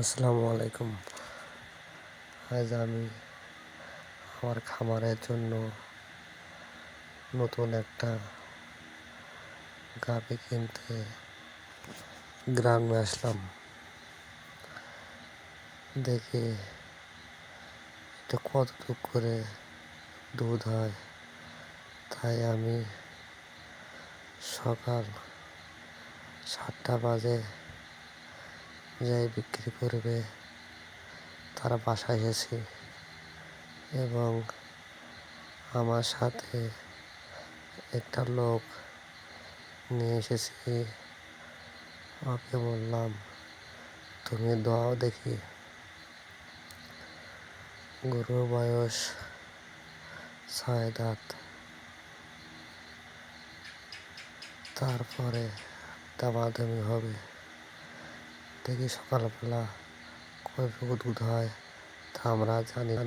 আসসালামু আলাইকুম। আজ আমি আমার খামারের জন্য নতুন একটা গাভি কিনতে গ্রামে আসলাম। দেখি এটা কতটুক করে দুধ হয়, তাই আমি সকাল সাতটা বাজে যাই বিক্রি করবে, তারা বাসায় এসেছি এবং আমার সাথে একটা লোক নিয়ে এসেছি। ওকে বললাম, তুমি দোয়াও দেখি। গরুর বয়স ছয় দাঁত। তারপরে দামাদামি হবে। দেখি সকালবেলা কবে দুধ হয় তা আমরা জানি।